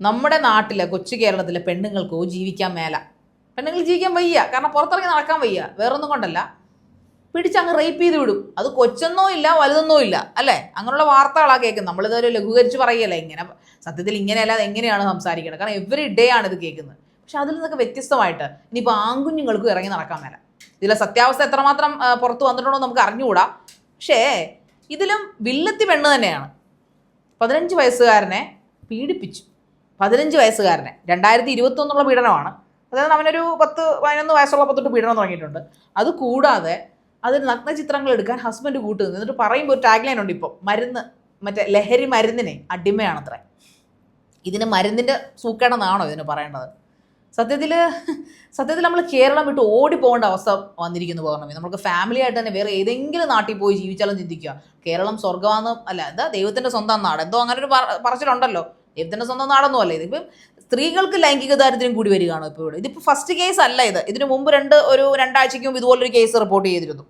നമ്മുടെ നാട്ടിലെ കൊച്ചു കേരളത്തിലെ പെണ്ണുങ്ങൾക്കോ ജീവിക്കാൻ മേല. പെണ്ണുങ്ങൾ ജീവിക്കാൻ വയ്യ. കാരണം പുറത്തിറങ്ങി നടക്കാൻ വയ്യ. വേറൊന്നും കൊണ്ടല്ല. പിടിച്ചങ്ങ് റേപ്പ് ചെയ്ത് വിടും. അത് കൊച്ചെന്നോ ഇല്ല വലുതെന്നോ ഇല്ല. അല്ലേ? അങ്ങനെയുള്ള വാർത്തകളാണ് കേൾക്കുന്നത് നമ്മളിതൊരു ലഘൂകരിച്ച് പറയല്ല? ഇങ്ങനെ സത്യത്തിൽ ഇങ്ങനെയല്ല എങ്ങനെയാണ് സംസാരിക്കുന്നത് കാരണം എവറി ഡേ ആണ് ഇത് കേൾക്കുന്നത്. പക്ഷെ അതിൽ നിന്നൊക്കെ വ്യത്യസ്തമായിട്ട് ഇനിയിപ്പോൾ ആൺകുഞ്ഞുങ്ങൾക്കും ഇറങ്ങി നടക്കാൻ മേല. ഇതിലെ സത്യാവസ്ഥ എത്രമാത്രം പുറത്ത് വന്നിട്ടുണ്ടോ നമുക്ക് അറിഞ്ഞുകൂടാ. പക്ഷേ ഇതിലും വില്ലത്തി പെണ്ണ് തന്നെയാണ്. പതിനഞ്ച് വയസ്സുകാരനെ പീഡിപ്പിച്ചു. പതിനഞ്ച് വയസ്സുകാരനെ. രണ്ടായിരത്തി ഇരുപത്തൊന്നുള്ള പീഡനമാണ്. അതായത് അവനൊരു പത്ത് പതിനൊന്ന് വയസ്സുള്ളപ്പോൾ തൊട്ട് പീഡനം തുടങ്ങിയിട്ടുണ്ട്. അത് കൂടാതെ അതിന് നഗ്നചിത്രങ്ങൾ എടുക്കാൻ ഹസ്ബൻഡ് കൂട്ടുന്നു എന്നിട്ട് പറയുമ്പോൾ ഒരു ടാഗ് ലൈൻ ഉണ്ട് ഇപ്പോൾ മരുന്ന് മറ്റേ ലഹരി മരുന്നിനെ അടിമയാണത്രേ. ഇതിന് മരുന്നിന്റെ സൂക്കേടെന്നാണോ ഇതിന് പറയേണ്ടത്? സത്യത്തിൽ സത്യത്തിൽ നമ്മൾ കേരളം വിട്ട് ഓടിപ്പോകേണ്ട അവസ്ഥ വന്നിരിക്കുന്നു പറഞ്ഞു നമുക്ക് ഫാമിലി ആയിട്ട് തന്നെ വേറെ ഏതെങ്കിലും നാട്ടിൽ പോയി ജീവിച്ചാലും ചിന്തിക്കുക. കേരളം സ്വർഗമാണെന്ന് അല്ല എന്താ ദൈവത്തിന്റെ സ്വന്തം നാട്? എന്തോ അങ്ങനെ ഒരു പറച്ചിലുണ്ടല്ലോ. ദൈവത്തിന്റെ സ്വന്തം നാടൊന്നും അല്ല ഇതിപ്പം സ്ത്രീകൾക്ക് ലൈംഗിക ദാരിദ്ര്യം കൂടി വരികയാണ് ഇപ്പോൾ ഇവിടെ? ഇതിപ്പോൾ ഫസ്റ്റ് കേസ് അല്ല ഇത്. ഇതിനു മുമ്പ് രണ്ട് ഒരു രണ്ടാഴ്ചയ്ക്ക് മുമ്പ് ഇതുപോലൊരു കേസ് റിപ്പോർട്ട് ചെയ്തിരുന്നു.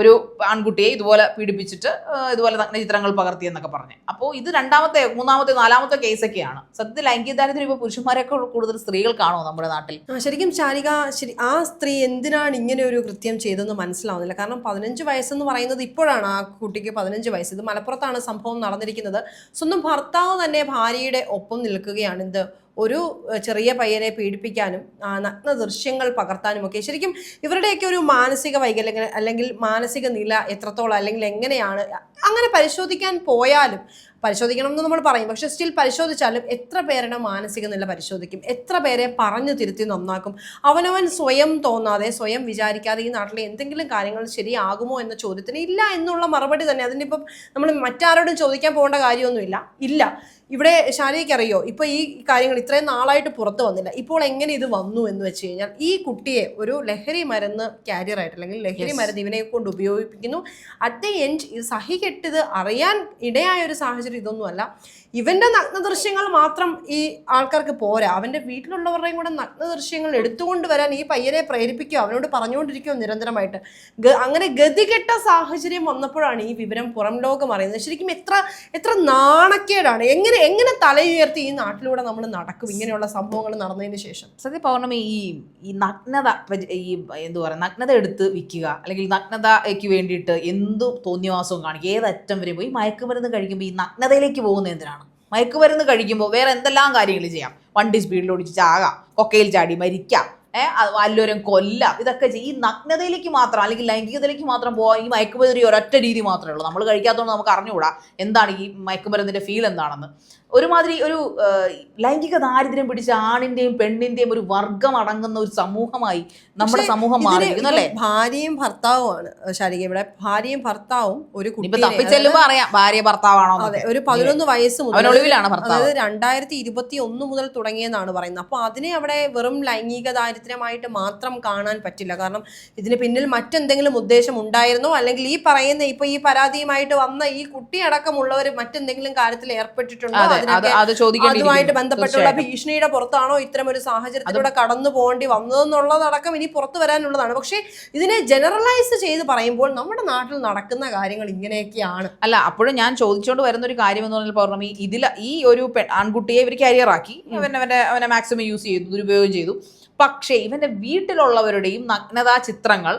ഒരു ആൺകുട്ടിയെ ഇതുപോലെ പീഡിപ്പിച്ചിട്ട് ഇതുപോലെ നഗ്ന ചിത്രങ്ങൾ പകർത്തി എന്നൊക്കെ പറഞ്ഞു. അപ്പോൾ ഇത് രണ്ടാമത്തെ മൂന്നാമത്തെ നാലാമത്തെ കേസൊക്കെയാണ്. സത്യത്തിൽ ലൈംഗിക ദാരിദ്ര്യം ഇപ്പോൾ പുരുഷന്മാരെക്കാൾ കൂടുതൽ സ്ത്രീകൾക്കാണോ നമ്മുടെ നാട്ടിൽ? ശരിക്കും ശാരിക ശരി ആ സ്ത്രീ എന്തിനാണ് ഇങ്ങനെ ഒരു കൃത്യം ചെയ്തതെന്ന് മനസ്സിലാവുന്നില്ല. കാരണം പതിനഞ്ച് വയസ്സെന്ന് പറയുന്നത് ഇപ്പോഴാണ് ആ കുട്ടിക്ക് പതിനഞ്ച് വയസ്സ്. ഇത് മലപ്പുറത്താണ് സംഭവം നടന്നിരിക്കുന്നത്. സ്വന്തം ഭർത്താവ് തന്നെ ഭാര്യയുടെ ഒപ്പം നിൽക്കുകയാണ്. ഇത് ഒരു ചെറിയ പയ്യനെ പീഡിപ്പിക്കാനും നഗ്ന ദൃശ്യങ്ങൾ പകർത്താനും ഒക്കെ ശരിക്കും ഇവരുടെയൊക്കെ ഒരു മാനസിക വൈകല്യങ്ങൾ അല്ലെങ്കിൽ മാനസിക നില എത്രത്തോളം അല്ലെങ്കിൽ എങ്ങനെയാണ് അങ്ങനെ പരിശോധിക്കാൻ പോയാലും പരിശോധിക്കണം എന്ന് നമ്മൾ പറയും. പക്ഷെ സ്റ്റിൽ പരിശോധിച്ചാലും എത്ര പേരുടെ മാനസിക നില പരിശോധിക്കും? എത്ര പേരെ പറഞ്ഞു തിരുത്തി നന്നാക്കും? അവനവൻ സ്വയം തോന്നാതെ സ്വയം വിചാരിക്കാതെ ഈ നാട്ടിലെ എന്തെങ്കിലും കാര്യങ്ങൾ ശരിയാകുമോ എന്ന ചോദ്യത്തിന് ഇല്ല എന്നുള്ള മറുപടി തന്നെ. അതിനിപ്പം നമ്മൾ മറ്റാരോടും ചോദിക്കാൻ പോകേണ്ട കാര്യമൊന്നുമില്ല. ഇല്ല. ഇവിടെ ശാരീരിക്ക് അറിയോ? ഇപ്പൊ ഈ കാര്യങ്ങൾ ഇത്രയും നാളായിട്ട് പുറത്ത് വന്നില്ല. ഇപ്പോൾ എങ്ങനെ ഇത് വന്നു എന്ന് വെച്ച് കഴിഞ്ഞാൽ ഈ കുട്ടിയെ ഒരു ലഹരി മരുന്ന് കാരിയർ ആയിട്ട് അല്ലെങ്കിൽ ലഹരി. മരുന്ന് ഇവനെ കൊണ്ട് ഉപയോഗിപ്പിക്കുന്നു അറ്റ് ദ എൻഡ് ഇത് സഹികെട്ടത് അറിയാൻ ഇടയായ ഒരു സാഹചര്യം ഇതൊന്നുമല്ല. ഇവന്റെ നഗ്ന ദൃശ്യങ്ങൾ മാത്രം ഈ ആൾക്കാർക്ക് പോരാ. അവന്റെ വീട്ടിലുള്ളവരുടെയും കൂടെ നഗ്ന ദൃശ്യങ്ങൾ എടുത്തുകൊണ്ട് വരാൻ ഈ പയ്യനെ പ്രേരിപ്പിക്കുക അവനോട് പറഞ്ഞുകൊണ്ടിരിക്കുകയോ നിരന്തരമായിട്ട്? അങ്ങനെ ഗതികെട്ട സാഹചര്യം വന്നപ്പോഴാണ് ഈ വിവരം പുറം ലോകം അറിയുന്നത്. ശരിക്കും എത്ര എത്ര നാണക്കേടാണ്. എങ്ങനെ എങ്ങനെ തലയുയർത്തി ഈ നാട്ടിലൂടെ നമ്മൾ നടക്കും? ഇങ്ങനെയുള്ള സംഭവങ്ങൾ നടന്നതിന് ശേഷം. സത്യ പൗർണമി ഈ ഈ നഗ്നത ഈ എന്തു പറയുക നഗ്നത എടുത്ത് വിൽക്കുക അല്ലെങ്കിൽ നഗ്നതയ്ക്ക് വേണ്ടിയിട്ട് എന്തു തോന്നിയവാസവും കാണിക്കുക. ഏതറ്റം വരെ പോയി മയക്കുമരുന്ന് കഴിക്കുമ്പോൾ ഈ നഗ്നതയിലേക്ക് പോകുന്നത് എന്തിനാണ്? മയക്കുമരുന്ന് കഴിക്കുമ്പോൾ വേറെ എന്തെല്ലാം കാര്യങ്ങൾ ചെയ്യാം? വണ്ടി സ്പീഡിൽ ഓടിച്ച് ചാകാം കൊക്കയിൽ ചാടി മരിക്കാം ഏഹ് വല്ലവരും കൊല്ലാം ഇതൊക്കെ ഈ നഗ്നതയിലേക്ക് മാത്രം അല്ലെങ്കിൽ ലൈംഗികതയിലേക്ക് മാത്രം പോകാൻ ഈ മയക്കുമരുന്ന് ഒരൊറ്റ രീതി മാത്രമേ ഉള്ളൂ. നമ്മൾ കഴിക്കാത്തതുകൊണ്ട് നമുക്ക് അറിഞ്ഞുകൂടാ എന്താണ് ഈ മയക്കുമരുന്നിന്റെ ഫീൽ എന്താണെന്ന്. ഒരുമാതിരി ഒരു ലൈംഗിക ദാരിദ്ര്യം പിടിച്ച ആണിന്റെയും പെണ്ണിന്റെയും ഒരു വർഗം അടങ്ങുന്ന ഒരു സമൂഹമായി നമ്മുടെ സമൂഹം മാറിയിരിക്കുന്നു അല്ലേ? ഭാര്യയും ഭർത്താവുമാണ് ശാരിക ഇവിടെ ഭാര്യയും ഭർത്താവും ഒരു തപ്പിച്ചെല്ലുമ്പോ അറിയാം ഭാര്യ ഭർത്താവാണോ അതെ ഒരു പതിനൊന്ന് വയസ്സ് മുതൽ ഒളിവിലാണ് അതായത് രണ്ടായിരത്തി ഇരുപത്തി ഒന്ന് മുതൽ തുടങ്ങിയെന്നാണ് പറയുന്നത്. അപ്പോൾ അതിനെ അവിടെ വെറും ലൈംഗിക ദാരിദ്ര്യമായിട്ട് മാത്രം കാണാൻ പറ്റില്ല. കാരണം ഇതിന് പിന്നിൽ മറ്റെന്തെങ്കിലും ഉദ്ദേശം ഉണ്ടായിരുന്നോ? അല്ലെങ്കിൽ ഈ പറയുന്ന ഇപ്പൊ ഈ പരാതിയുമായിട്ട് വന്ന ഈ കുട്ടി അടക്കമുള്ളവർ മറ്റെന്തെങ്കിലും കാര്യത്തിൽ ഏർപ്പെട്ടിട്ടുണ്ടോ? അതുമായിട്ട് ബന്ധപ്പെട്ടുള്ള. ഭീഷണിയുടെ പുറത്താണോ ഇത്തരം ഒരു സാഹചര്യത്തിലൂടെ കടന്നു പോകേണ്ടി വന്നതെന്നുള്ളതടക്കം ഇനി പുറത്തു വരാനുള്ളതാണ്. പക്ഷേ ഇതിനെ ജനറലൈസ് ചെയ്ത് പറയുമ്പോൾ നമ്മുടെ നാട്ടിൽ നടക്കുന്ന കാര്യങ്ങൾ ഇങ്ങനെയൊക്കെയാണ്. അല്ല അപ്പോഴും ഞാൻ ചോദിച്ചുകൊണ്ട് വരുന്ന ഒരു കാര്യം എന്ന് പറഞ്ഞാൽ പൗർണമി ഇതിൽ ഈ ഒരു ആൺകുട്ടിയെ ഇവർ കരിയറാക്കി അവൻ അവനെ അവനെ മാക്സിമം യൂസ് ചെയ്തു ദുരുപയോഗം ചെയ്തു. പക്ഷേ ഇവന്റെ വീട്ടിലുള്ളവരുടെയും നഗ്നതാ ചിത്രങ്ങൾ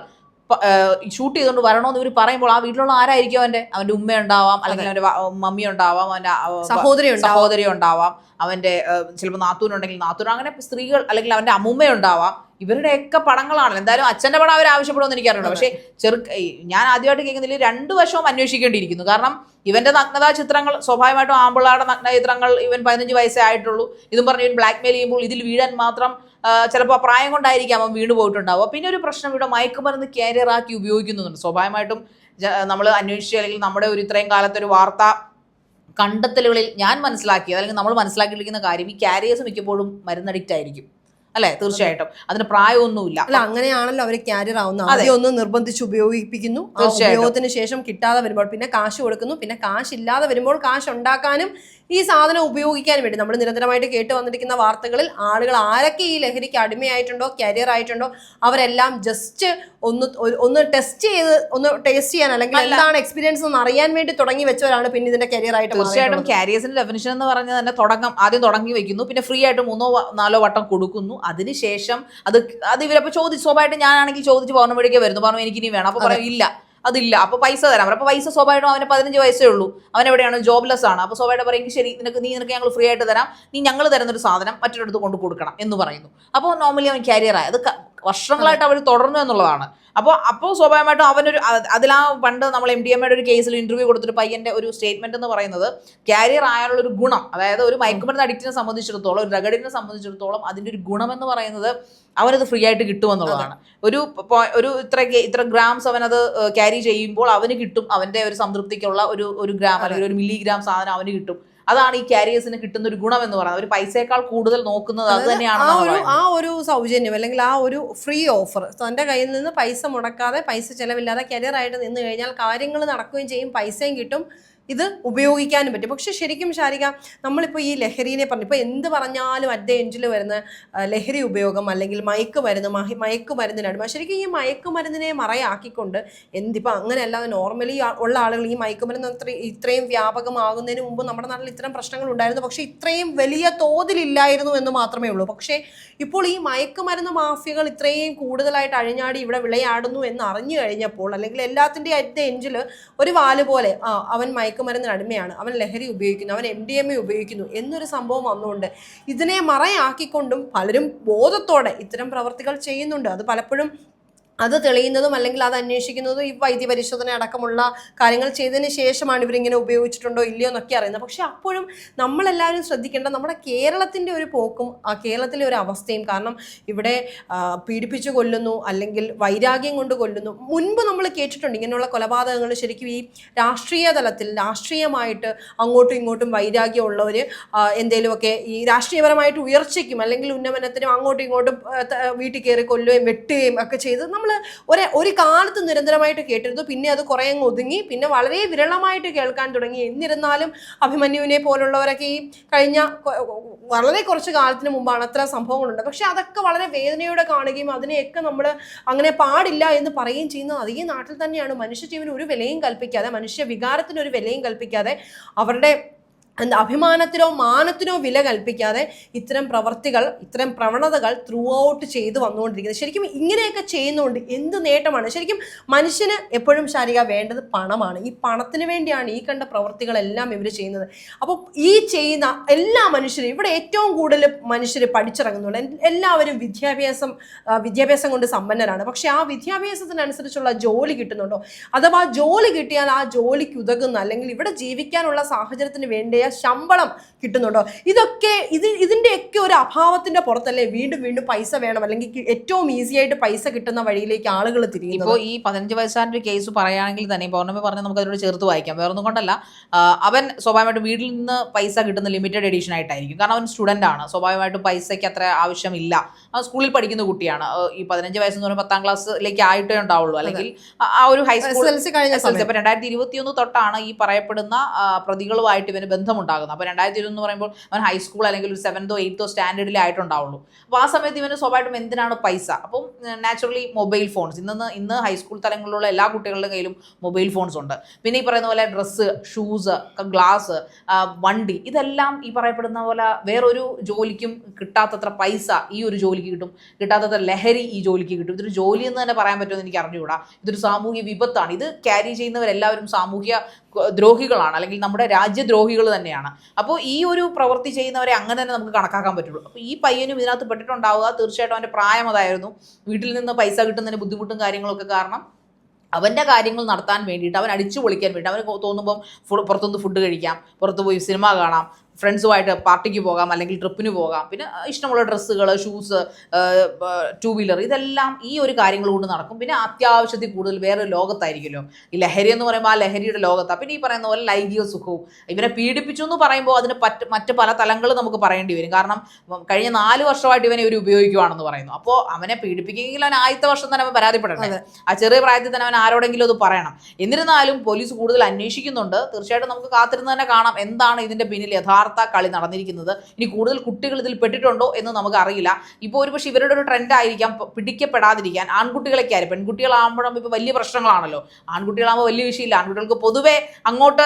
ഷൂട്ട് ചെയ്തുകൊണ്ട് വരണമെന്ന് ഇവർ പറയുമ്പോൾ ആ വീട്ടിലുള്ള ആരായിരിക്കും അവന്റെ? അവന്റെ ഉമ്മ ഉണ്ടാവാം അല്ലെങ്കിൽ അവന്റെ മമ്മി ഉണ്ടാവാം അവന്റെ സഹോദരി സഹോദരി ഉണ്ടാവാം അവന്റെ ചിലപ്പോൾ നാത്തൂനുണ്ടെങ്കിൽ നാത്തൂൻ അങ്ങനെ സ്ത്രീകൾ അല്ലെങ്കിൽ അവന്റെ അമ്മൂമ്മ ഉണ്ടാവാം ഇവരുടെയൊക്കെ പടങ്ങളാണ് എന്തായാലും അച്ഛന്റെ പടം അവർ ആവശ്യപ്പെടുമെന്ന് എനിക്കറിയണം പക്ഷേ ചെറു ഞാൻ ആദ്യമായിട്ട് കേൾക്കുന്നതിൽ രണ്ട് വശവും അന്വേഷിക്കേണ്ടിയിരിക്കുന്നു. കാരണം ഇവന്റെ നഗ്നതാ ചിത്രങ്ങൾ സ്വാഭാവികമായിട്ടും ആമ്പിള്ളാരുടെ നഗ്ന ചിത്രങ്ങൾ ഇവൻ പതിനഞ്ച് വയസ്സേ ആയിട്ടുള്ളൂ. ഇതും പറഞ്ഞ് ഇവൻ ബ്ലാക്ക് മെയിൽ ചെയ്യുമ്പോൾ ഇതിൽ വീഴാൻ മാത്രം ചിലപ്പോൾ പ്രായം കൊണ്ടായിരിക്കാം അവൻ വീണ് പോയിട്ടുണ്ടാവുക. പിന്നെ ഒരു പ്രശ്നം ഇവിടെ മയക്കുമരുന്ന് ക്യാരിയർ ആക്കി ഉപയോഗിക്കുന്നുണ്ട്. സ്വാഭാവികമായിട്ടും നമ്മൾ അന്വേഷിച്ച് അല്ലെങ്കിൽ നമ്മുടെ ഒരു ഇത്രയും കാലത്തെ ഒരു വാർത്ത കണ്ടെത്തലുകളിൽ ഞാൻ മനസ്സിലാക്കിയത് അല്ലെങ്കിൽ നമ്മൾ മനസ്സിലാക്കിയിരിക്കുന്ന കാര്യം ഈ ക്യാരിയേഴ്സ് മിക്കപ്പോഴും മരുന്നടിക്റ്റ് ആയിരിക്കും. അല്ലെ? തീർച്ചയായിട്ടും. അതിന് പ്രായമൊന്നുമില്ല. അല്ല അങ്ങനെയാണല്ലോ അവർ ക്യാരിയർ ആവുന്നത്. ആദ്യം ഒന്ന് നിർബന്ധിച്ച് ഉപയോഗിപ്പിക്കുന്നു. ഉപയോഗത്തിന് ശേഷം കിട്ടാതെ വരുമ്പോൾ പിന്നെ കാശ് കൊടുക്കുന്നു. പിന്നെ കാശ് ഇല്ലാതെ വരുമ്പോൾ കാശ് ഉണ്ടാക്കാനും ഈ സാധനം ഉപയോഗിക്കാനും വേണ്ടി. നമ്മൾ നിരന്തരമായിട്ട് കേട്ട് വന്നിരിക്കുന്ന വാർത്തകളിൽ ആളുകൾ ആരൊക്കെ ഈ ലഹരിക്ക് അടിമയായിട്ടുണ്ടോ കരിയർ ആയിട്ടുണ്ടോ അവരെല്ലാം ജസ്റ്റ് ഒന്ന് ഒന്ന് ടെസ്റ്റ് ചെയ്ത് ഒന്ന് ടേസ്റ്റ് ചെയ്യാൻ അല്ലെങ്കിൽ എന്താണ് എക്സ്പീരിയൻസ് എന്ന് അറിയാൻ വേണ്ടി തുടങ്ങി വെച്ചവരാണ് പിന്നെ ഇതിന്റെ കരിയർ ആയിട്ട് തീർച്ചയായിട്ടും. കാരിയേഴ്സിന്റെ ഡെഫിനിഷൻ എന്ന് പറഞ്ഞാൽ തന്നെ തുടക്കം ആദ്യം തുടങ്ങി വെക്കുന്നു. പിന്നെ ഫ്രീ ആയിട്ട് മൂന്നോ നാലോ വട്ടം കൊടുക്കുന്നു. അതിനുശേഷം അത് അത് ഇവരപ്പോൾ ചോദിച്ചു സ്വാഭാവികമായിട്ട് ഞാനാണെങ്കിൽ ചോദിച്ച് പൗർണമിടിക്ക് വരുന്നു. പറഞ്ഞു എനിക്ക് ഇനി വേണം. അപ്പോൾ പറയും ഇല്ല അതില്ല. അപ്പോൾ പൈസ തരാം. അപ്പോൾ പൈസ സ്വാഭാവികമായിട്ടും അവന് പതിനഞ്ച് വയസ്സേ ഉള്ളൂ. അവൻ എവിടെയാണ്? ജോബ്ലെസ് ആണ്. അപ്പൊ സ്വാഭാവികമായിട്ട് പറയും ശരി നിനക്ക് നീ നിനക്ക് ഞങ്ങൾ ഫ്രീ ആയിട്ട് തരാം. നീ ഞങ്ങൾ തരുന്നൊരു സാധനം മറ്റൊരിടത്ത് കൊണ്ട് കൊടുക്കണം എന്ന് പറയുന്നു. അപ്പോൾ നോർമലി അവൻ കാരിയറായി അത് വർഷങ്ങളായിട്ട് അവർ തുടർന്നു എന്നുള്ളതാണ്. അപ്പോൾ അപ്പോൾ സ്വാഭാവികമായിട്ടും അവനൊരു അതിലാ പണ്ട് നമ്മൾ എം ഡി എമ്മയുടെ ഒരു കേസിൽ ഇന്റർവ്യൂ കൊടുത്തിട്ട് പയ്യന്റെ ഒരു സ്റ്റേറ്റ്മെന്റ് എന്ന് പറയുന്നത് ക്യാരിയർ ആയാലുള്ള ഒരു ഗുണം അതായത് ഒരു മയക്കുമരുന്ന് അഡിക്റ്റിനെ സംബന്ധിച്ചിടത്തോളം ഒരു രഗഡിനെ സംബന്ധിച്ചിടത്തോളം അതിന്റെ ഒരു ഗുണം എന്ന് പറയുന്നത് അവനത് ഫ്രീ ആയിട്ട് കിട്ടുമെന്നുള്ളതാണ് ഒരു ഒരു ഇത്ര ഇത്ര ഗ്രാംസ് അവനത് ക്യാരി ചെയ്യുമ്പോൾ അവന് കിട്ടും അവന്റെ ഒരു സംതൃപ്തിക്കുള്ള ഒരു ഒരു ഗ്രാം അല്ലെങ്കിൽ ഒരു മില്ലിഗ്രാം സാധനം അവന് കിട്ടും. അതാണ് ഈ കാരിയേഴ്സിന് കിട്ടുന്ന ഒരു ഗുണം എന്ന് പറയുന്നത്. ഒരു പൈസയേക്കാൾ കൂടുതൽ നോക്കുന്നത് അത് തന്നെയാണ് ആ ഒരു ആ ഒരു സൗജന്യം അല്ലെങ്കിൽ ആ ഒരു ഫ്രീ ഓഫർ തന്റെ കയ്യിൽ നിന്ന് പൈസ മുടക്കാതെ പൈസ ചെലവില്ലാതെ കരിയർ ആയിട്ട് നിന്ന് കഴിഞ്ഞാൽ കാര്യങ്ങൾ നടക്കുകയും ചെയ്യും പൈസയും കിട്ടും. ഇത് ഉപയോഗിക്കാനും പറ്റും. പക്ഷെ ശരിക്കും ശാരിക നമ്മളിപ്പോൾ ഈ ലഹരിനെ പറഞ്ഞു ഇപ്പോൾ എന്ത് പറഞ്ഞാലും അറ്റ് ദ എൻഡിൽ വരുന്ന ലഹരി ഉപയോഗം അല്ലെങ്കിൽ മയക്കുമരുന്ന് മഹി മയക്കുമരുന്നിന് അടിമ ശരിക്കും ഈ മയക്കുമരുന്നിനെ മറയാക്കിക്കൊണ്ട് എന്തിപ്പോൾ അങ്ങനെയല്ലാതെ നോർമലി ഉള്ള ആളുകൾ ഈ മയക്കുമരുന്ന് അത്ര ഇത്രയും വ്യാപകമാകുന്നതിന് മുമ്പ് നമ്മുടെ നാട്ടിൽ ഇത്തരം പ്രശ്നങ്ങൾ ഉണ്ടായിരുന്നു. പക്ഷേ ഇത്രയും വലിയ തോതിലില്ലായിരുന്നു എന്ന് മാത്രമേ ഉള്ളൂ. പക്ഷേ ഇപ്പോൾ ഈ മയക്കുമരുന്ന് മാഫിയകൾ ഇത്രയും കൂടുതലായിട്ട് അഴിഞ്ഞാടി ഇവിടെ വിളയാടുന്നു എന്ന് അറിഞ്ഞു കഴിഞ്ഞപ്പോൾ അല്ലെങ്കിൽ എല്ലാത്തിന്റെ അറ്റ് ദ എൻഡിൽ ഒരു വാൽ പോലെ ആ അവൻ മയക്കുമരുന്നിന് അടിമയാണ്. അവൻ ലഹരി ഉപയോഗിക്കുന്നു അവൻ എം ഡി എം എ ഉപയോഗിക്കുന്നു എന്നൊരു സംഭവം വന്നുകൊണ്ട് ഇതിനെ മറയാക്കിക്കൊണ്ടും പലരും ബോധത്തോടെ ഇത്തരം പ്രവർത്തികൾ ചെയ്യുന്നുണ്ട്. അത് പലപ്പോഴും അത് തെളിയുന്നതും അല്ലെങ്കിൽ അത് അന്വേഷിക്കുന്നതും ഈ വൈദ്യ പരിശോധന അടക്കമുള്ള കാര്യങ്ങൾ ചെയ്തതിന് ശേഷമാണ് ഇവരിങ്ങനെ ഉപയോഗിച്ചിട്ടുണ്ടോ ഇല്ലയോ എന്നൊക്കെ അറിയുന്നത്. പക്ഷെ അപ്പോഴും നമ്മളെല്ലാവരും ശ്രദ്ധിക്കേണ്ട നമ്മുടെ കേരളത്തിന്റെ ഒരു പോക്കും ആ കേരളത്തിലെ ഒരു അവസ്ഥയും കാരണം ഇവിടെ പീഡിപ്പിച്ചു കൊല്ലുന്നു അല്ലെങ്കിൽ വൈരാഗ്യം കൊണ്ട് കൊല്ലുന്നു. മുൻപ് നമ്മൾ കേട്ടിട്ടുണ്ട് ഇങ്ങനെയുള്ള കൊലപാതകങ്ങൾ ശരിക്കും ഈ രാഷ്ട്രീയ തലത്തിൽ രാഷ്ട്രീയമായിട്ട് അങ്ങോട്ടും ഇങ്ങോട്ടും വൈരാഗ്യമുള്ളവർ എന്തെങ്കിലുമൊക്കെ ഈ രാഷ്ട്രീയപരമായിട്ട് ഉയർച്ചയ്ക്കും അല്ലെങ്കിൽ ഉന്നമനത്തിനും അങ്ങോട്ടും ഇങ്ങോട്ടും വീട്ടിൽ കയറി കൊല്ലുകയും വെട്ടുകയും ഒക്കെ ചെയ്ത് നമ്മൾ ഒരു ഒരു കാലത്ത് നിരന്തരമായിട്ട് കേട്ടിരുന്നു. പിന്നെ അത് കുറേ അങ്ങ് ഒതുങ്ങി. പിന്നെ വളരെ വിരളമായിട്ട് കേൾക്കാൻ തുടങ്ങി. എന്നിരുന്നാലും അഭിമന്യുവിനെ പോലുള്ളവരൊക്കെ ഈ കഴിഞ്ഞ വളരെ കുറച്ച് കാലത്തിന് മുമ്പാണ് അത്ര സംഭവങ്ങളുണ്ട്. പക്ഷെ അതൊക്കെ വളരെ വേദനയോടെ കാണുകയും അതിനെയൊക്കെ നമ്മൾ അങ്ങനെ പാടില്ല എന്ന് പറയുകയും ചെയ്യുന്നത് അതേ നാട്ടിൽ തന്നെയാണ്. മനുഷ്യജീവന് ഒരു വിലയും കൽപ്പിക്കാതെ മനുഷ്യ വികാരത്തിന് ഒരു വിലയും കൽപ്പിക്കാതെ അവരുടെ എന്താ അഭിമാനത്തിനോ മാനത്തിനോ വില കൽപ്പിക്കാതെ ഇത്തരം പ്രവർത്തികൾ ഇത്തരം പ്രവണതകൾ ത്രൂ ഔട്ട് ചെയ്തു വന്നുകൊണ്ടിരിക്കുന്നത്. ശരിക്കും ഇങ്ങനെയൊക്കെ ചെയ്യുന്നതുകൊണ്ട് എന്ത് നേട്ടമാണ്? ശരിക്കും മനുഷ്യന് എപ്പോഴും ശാരിക വേണ്ടത് പണമാണ്. ഈ പണത്തിന് വേണ്ടിയാണ് ഈ കണ്ട പ്രവർത്തികളെല്ലാം ഇവർ ചെയ്യുന്നത്. അപ്പോൾ ഈ ചെയ്യുന്ന എല്ലാ മനുഷ്യരും ഇവിടെ ഏറ്റവും കൂടുതൽ മനുഷ്യർ പഠിച്ചിറങ്ങുന്നുണ്ട്. എല്ലാവരും വിദ്യാഭ്യാസം വിദ്യാഭ്യാസം കൊണ്ട് സമ്പന്നരാണ്. പക്ഷേ ആ വിദ്യാഭ്യാസത്തിനനുസരിച്ചുള്ള ജോലി കിട്ടുന്നുണ്ടോ? അഥവാ ജോലി കിട്ടിയാൽ ആ ജോലിക്ക് ഉതകുന്ന അല്ലെങ്കിൽ ഇവിടെ ജീവിക്കാനുള്ള സാഹചര്യത്തിന് വേണ്ടിയ ശമ്പളം കിട്ടുന്നുണ്ടോ? ഇതൊക്കെ ഇത് ഇതിന്റെയൊക്കെ ഒരു അഭാവത്തിന്റെ പുറത്തല്ലേ വീണ്ടും വീണ്ടും പൈസ വേണം? അല്ലെങ്കിൽ ഏറ്റവും ഈസി ആയിട്ട് പൈസ കിട്ടുന്ന വഴിയിലേക്ക് ആളുകൾ തിരിയും ഇപ്പോൾ ഈ പതിനഞ്ച് വയസ്സാന്റെ ഒരു കേസ് പറയുകയാണെങ്കിൽ തന്നെ പൗർണമി പറഞ്ഞ് നമുക്ക് അതിനോട് ചേർത്ത് വായിക്കാം. വേറൊന്നും കൊണ്ടല്ല. അവൻ സ്വാഭാവികമായിട്ടും വീട്ടിൽ നിന്ന് പൈസ കിട്ടുന്ന ലിമിറ്റഡ് എഡിഷൻ ആയിട്ടായിരിക്കും. കാരണം അവൻ സ്റ്റുഡന്റ് ആണ്. സ്വാഭാവികമായിട്ടും പൈസയ്ക്ക് അത്ര ആവശ്യമില്ല. അവൻ സ്കൂളിൽ പഠിക്കുന്ന കുട്ടിയാണ്. ഈ പതിനഞ്ച് വയസ്സെന്ന് പറയുമ്പോൾ പത്താം ക്ലാസ്സിലേക്ക് ആയിട്ടേ ഉണ്ടാവുള്ളൂ. അല്ലെങ്കിൽ ആ- ഒരു ഹൈ ഹൈസ്കൂൾ രണ്ടായിരത്തി ഇരുപത്തിയൊന്ന് തൊട്ടാണ് ഈ പറയപ്പെടുന്ന പ്രതികളുമായിട്ട് ഇവന് ബന്ധമുണ്ടാകുന്നത് അപ്പോൾ രണ്ടായിരത്തി ഇരുപത് എന്ന് പറയുമ്പോൾ അവൻ ഹൈസ്കൂൾ അല്ലെങ്കിൽ ഒരു സെവൻതോ എയ്ത്തോ സ്റ്റാൻഡേർഡിൽ ആയിട്ടുണ്ടാവുള്ളൂ. അപ്പോൾ ആ സമയത്ത് ഇവന് സ്വാഭാവികമായിട്ടും എന്തിനാണ് പൈസ? അപ്പം നാച്ചുറലി മൊബൈൽ ഫോൺസ് ഇന്ന് ഇന്ന് ഹൈസ്കൂൾ തലങ്ങളിലുള്ള എല്ലാ കുട്ടികളുടെ കയ്യിലും മൊബൈൽ ഫോൺസ് ഉണ്ട്. പിന്നെ ഈ പറയുന്ന പോലെ ഡ്രസ്സ് ഷൂസ് ഗ്ലാസ് വണ്ടി ഇതെല്ലാം ഈ പറയപ്പെടുന്ന പോലെ വേറൊരു ജോലിക്കും കിട്ടാത്തത്ര പൈസ ഈ ഒരു ജോലിക്ക് കിട്ടും. കിട്ടാത്തത്ര ലഹരി ഈ ജോലിക്ക് കിട്ടും. ഇതൊരു ജോലി എന്ന് തന്നെ പറയാൻ പറ്റുമെന്ന് എനിക്ക് അറിഞ്ഞുകൂടാ. ഇതൊരു സാമൂഹ്യ വിപത്താണ്. ഇത് ക്യാരി ചെയ്യുന്നവരെല്ലാവരും സാമൂഹ്യ ദ്രോഹികളാണ്. അല്ലെങ്കിൽ നമ്മുടെ രാജ്യദ്രോഹികൾ തന്നെയാണ്. അപ്പോൾ ഈ ഒരു പ്രവൃത്തി ചെയ്യുന്നവരെ അങ്ങനെ തന്നെ നമുക്ക് കണക്കാക്കാൻ പറ്റുള്ളൂ. അപ്പോൾ ഈ പയ്യനും ഇതിനകത്ത് പെട്ടിട്ടുണ്ടാവുക തീർച്ചയായിട്ടും അവന്റെ പ്രായം അതായിരുന്നു വീട്ടിൽ നിന്ന് പൈസ കിട്ടുന്നതിന് ബുദ്ധിമുട്ടും കാര്യങ്ങളൊക്കെ കാരണം അവന്റെ കാര്യങ്ങൾ നടത്താൻ വേണ്ടിയിട്ട് അവൻ അടിച്ചു പൊളിക്കാൻ വേണ്ടി അവന് തോന്നുമ്പം ഫുഡ് പുറത്തുനിന്ന് ഫുഡ് കഴിക്കാം പുറത്ത് പോയി സിനിമ കാണാം ഫ്രണ്ട്സുമായിട്ട് പാർട്ടിക്ക് പോകാം അല്ലെങ്കിൽ ട്രിപ്പിന് പോകാം. പിന്നെ ഇഷ്ടമുള്ള ഡ്രസ്സുകൾ ഷൂസ് ടൂ വീലർ ഇതെല്ലാം ഈ ഒരു കാര്യങ്ങൾ കൊണ്ട് നടക്കും. പിന്നെ അത്യാവശ്യത്തിൽ കൂടുതൽ വേറെ ലോകത്തായിരിക്കുമല്ലോ. ഈ ലഹരി എന്ന് പറയുമ്പോൾ ആ ലഹരിയുടെ ലോകത്താണ് പിന്നെ ഈ പറയുന്ന പോലെ ലൈംഗിക സുഖവും. ഇവരെ പീഡിപ്പിച്ചു എന്ന് പറയുമ്പോൾ അതിന് പറ്റ് മറ്റ് പല തലങ്ങൾ നമുക്ക് പറയേണ്ടി വരും. കാരണം കഴിഞ്ഞ നാല് വർഷമായിട്ട് ഇവനെ ഇവർ ഉപയോഗിക്കുവാണെന്ന് പറയുന്നു. അപ്പോൾ അവനെ പീഡിപ്പിക്കുമെങ്കിൽ അവൻ ആദ്യത്തെ വർഷം തന്നെ അവൻ പരാതിപ്പെടണ്ടേ? ആ ചെറിയ പ്രായത്തിൽ തന്നെ അവൻ ആരോടെങ്കിലും അത് പറയണം. എന്നിരുന്നാലും പോലീസ് കൂടുതൽ അന്വേഷിക്കുന്നുണ്ട്. തീർച്ചയായിട്ടും നമുക്ക് കാത്തിരുന്ന് തന്നെ കാണാം. എന്താണ് ഇതിന്റെ പിന്നിൽ യഥാർത്ഥ കളി നടന്നിരിക്കുന്നത്. ഇനി കൂടുതൽ കുട്ടികൾ ഇതിൽ പെട്ടിട്ടുണ്ടോ എന്ന് നമുക്ക് അറിയില്ല ഇപ്പോൾ ഒരുപക്ഷെ ഇവരുടെ ഒരു ട്രെൻഡ് ആയിരിക്കാം പിടിക്കപ്പെടാതിരിക്കാൻ. ആൺകുട്ടികളൊക്കെ ആയിരിക്കും പെൺകുട്ടികളാകുമ്പോഴും ഇപ്പോൾ വലിയ പ്രശ്നങ്ങളാണല്ലോ. ആൺകുട്ടികളാകുമ്പോൾ വലിയ വിഷയമില്ല. ആൺകുട്ടികൾക്ക് പൊതുവേ അങ്ങോട്ട്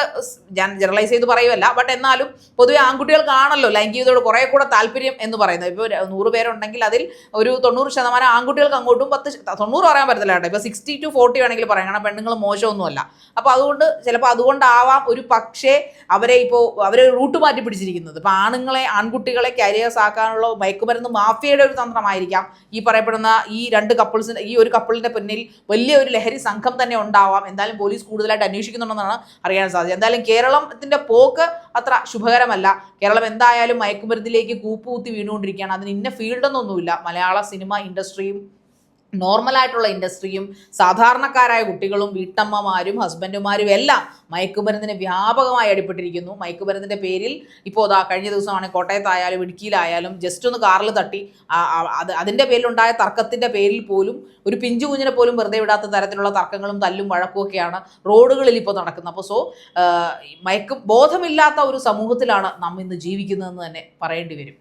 ഞാൻ ജനറലൈസ് ചെയ്ത് പറയുമല്ല ബട്ട് എന്നാലും പൊതുവെ ആൺകുട്ടികൾക്കാണല്ലോ ലൈംഗികതയോട് കുറേ കൂടെ താല്പര്യം എന്ന് പറയുന്നത്. ഇപ്പോൾ നൂറ് പേരുണ്ടെങ്കിൽ അതിൽ ഒരു തൊണ്ണൂറ് ശതമാനം ആൺകുട്ടികൾക്ക് അങ്ങോട്ടും പത്ത് തൊണ്ണൂറ് പറയാൻ പറ്റത്തില്ല കേട്ടോ. ഇപ്പോൾ സിക്സ്റ്റി ടു ഫോർട്ടി വേണമെങ്കിൽ പറയാം. കാരണം പെണ്ണുങ്ങൾ മോശമൊന്നുമല്ല. അപ്പോൾ അതുകൊണ്ട് ചിലപ്പോൾ അതുകൊണ്ടാവാം ഒരു പക്ഷേ അവരെ ഇപ്പോൾ അവരെ റൂട്ട് മാറ്റി പിടിച്ചിരിക്കുന്നത് ഇപ്പം ആണുങ്ങളെ ആൺകുട്ടികളെ കരിയേഴ്സ് ആക്കാനുള്ള മയക്കുമരുന്ന് മാഫിയയുടെ ഒരു തന്ത്രമായിരിക്കാം. ഈ പറയപ്പെടുന്ന ഈ രണ്ട് കപ്പിൾസിന്റെ ഈ ഒരു കപ്പിളിന്റെ പിന്നിൽ വലിയ ഒരു ലഹരി സംഘം തന്നെ ഉണ്ടാവാം. എന്തായാലും പോലീസ് കൂടുതലായിട്ട് അന്വേഷിക്കുന്നുണ്ടെന്നാണ് അറിയാൻ സാധിച്ചത്. എന്തായാലും കേരളത്തിന്റെ പോക്ക് അത്ര ശുഭകരമല്ല. കേരളം എന്തായാലും മയക്കുമരുന്നിലേക്ക് കൂപ്പുകുത്തി വീണുകൊണ്ടിരിക്കുകയാണ്. അതിന് ഇന്ന ഫീൽഡൊന്നൊന്നുമില്ല മലയാള സിനിമ ഇൻഡസ്ട്രിയും നോർമലായിട്ടുള്ള ഇൻഡസ്ട്രിയും സാധാരണക്കാരായ കുട്ടികളും വീട്ടമ്മമാരും ഹസ്ബൻഡുമാരും എല്ലാം മയക്കുമരുന്നിന് വ്യാപകമായി അടിപ്പെട്ടിരിക്കുന്നു. മയക്കുമരുന്നിന്റെ പേരിൽ ഇപ്പോൾ അതാ കഴിഞ്ഞ ദിവസമാണ് കോട്ടയത്തായാലും ഇടുക്കിയിലായാലും ജസ്റ്റ് ഒന്ന് കാറിൽ തട്ടി അത് അതിന്റെ പേരിലുണ്ടായ തർക്കത്തിന്റെ പേരിൽ പോലും ഒരു പിഞ്ചു കുഞ്ഞിനെ പോലും വെറുതെ വിടാത്ത തരത്തിലുള്ള തർക്കങ്ങളും തല്ലും വഴക്കുമൊക്കെയാണ് റോഡുകളിൽ ഇപ്പോൾ നടക്കുന്നത്. അപ്പോൾ സോ മയക്കും ബോധമില്ലാത്ത ഒരു സമൂഹത്തിലാണ് നാം ഇന്ന് ജീവിക്കുന്നതെന്ന് തന്നെ പറയേണ്ടി വരും.